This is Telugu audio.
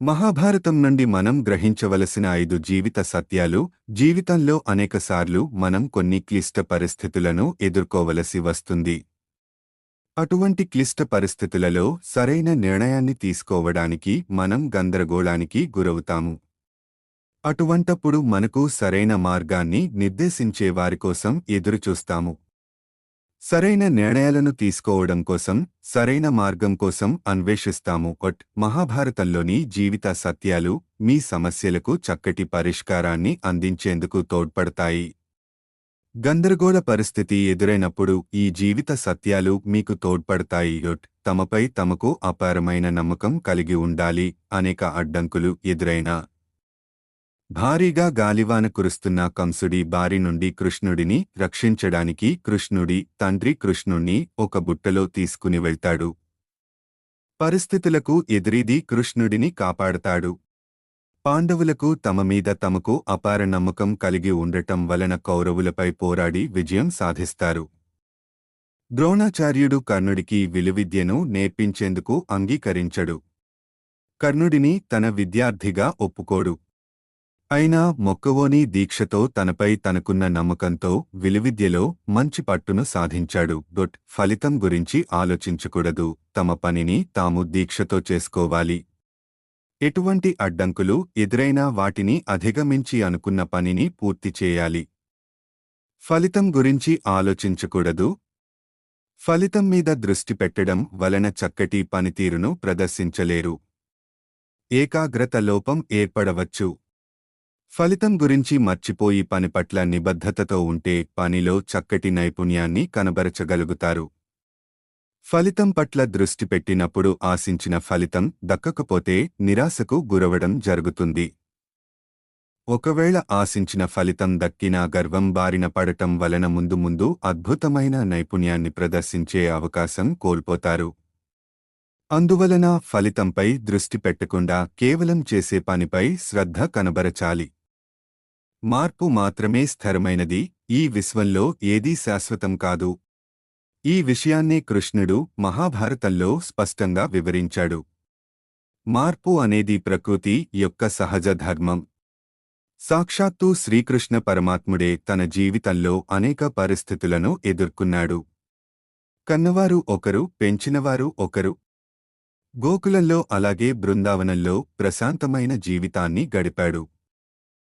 మహాభారతం నుండి మనం గ్రహించవలసిన ఐదు జీవిత సత్యాలు జీవితంలో అనేకసార్లు మనం కొన్ని క్లిష్ట పరిస్థితులను ఎదుర్కోవలసి వస్తుంది. అటువంటి క్లిష్ట పరిస్థితులలో సరైన నిర్ణయాన్ని తీసుకోవడానికి మనం గందరగోళానికి గురవుతాము. అటువంటప్పుడు మనకు సరైన మార్గాన్ని నిర్దేశించే వారి కోసం ఎదురుచూస్తాము. సరైన నిర్ణయాలను తీసుకోవడం కోసం సరైన మార్గం కోసం అన్వేషిస్తాము. ఒట్ మహాభారతంలోని జీవిత సత్యాలు మీ సమస్యలకు చక్కటి పరిష్కారాన్ని అందించేందుకు తోడ్పడతాయి. గందరగోళ పరిస్థితి ఎదురైనప్పుడు ఈ జీవిత సత్యాలు మీకు తోడ్పడతాయి. యొట్ తమపై తమకు అపారమైన నమ్మకం కలిగి ఉండాలి అనేక అడ్డంకులు ఎదురైనా భారీగా గాలివాన కురుస్తున్న కంసుడి బారి నుండి కృష్ణుడిని రక్షించడానికి కృష్ణుడి తండ్రి కృష్ణుణ్ణి ఒక బుట్టలో తీసుకుని వెళ్తాడు. పరిస్థితులకు ఎదిరిది కృష్ణుడిని కాపాడతాడు. పాండవులకు తమ మీద తమకు అపార నమ్మకం కలిగి ఉండటం వలన కౌరవులపై పోరాడి విజయం సాధిస్తారు. ద్రోణాచార్యుడు కర్ణుడికి విలువిద్యను నేర్పించేందుకు అంగీకరించడు. కర్ణుడిని తన విద్యార్థిగా ఒప్పుకోడు. అయినా మొక్కవోని దీక్షతో తనపై తనకున్న నమ్మకంతో విలువిద్యలో మంచి పట్టును సాధించాడు. డొట్ ఫలితం గురించి ఆలోచించకూడదు. తమ పనిని తాము దీక్షతో చేసుకోవాలి. ఎటువంటి అడ్డంకులు ఎదురైనా వాటిని అధిగమించి అనుకున్న పనిని పూర్తి చేయాలి. ఫలితం గురించి ఆలోచించకూడదు. ఫలితం మీద దృష్టి పెట్టడం వలన చక్కటి పనితీరును ప్రదర్శించలేరు. ఏకాగ్రత లోపం ఏర్పడవచ్చు. ఫలితం గురించి మర్చిపోయి పని పట్ల నిబద్ధతతో ఉంటే పనిలో చక్కటి నైపుణ్యాన్ని కనబరచగలుగుతారు. ఫలితం పట్ల దృష్టి పెట్టినప్పుడు ఆశించిన ఫలితం దక్కకపోతే నిరాశకు గురవడం జరుగుతుంది. ఒకవేళ ఆశించిన ఫలితం దక్కినా గర్వం బారిన పడటం వలన ముందు ముందు అద్భుతమైన నైపుణ్యాన్ని ప్రదర్శించే అవకాశం కోల్పోతారు. అందువలన ఫలితంపై దృష్టి పెట్టకుండా కేవలం చేసే పనిపై శ్రద్ధ కనబరచాలి. మార్పు మాత్రమే స్థిరమైనది. ఈ విశ్వంలో ఏదీ శాశ్వతం కాదు. ఈ విషయాన్నే కృష్ణుడు మహాభారతంలో స్పష్టంగా వివరించాడు. మార్పు అనేది ప్రకృతి యొక్క సహజ ధర్మం. సాక్షాత్తు శ్రీకృష్ణ పరమాత్ముడే తన జీవితంలో అనేక పరిస్థితులను ఎదుర్కొన్నాడు. కన్నవారు ఒకరు పెంచినవారు ఒకరు. గోకులంలో అలాగే బృందావనంలో ప్రశాంతమైన జీవితాన్ని గడిపాడు.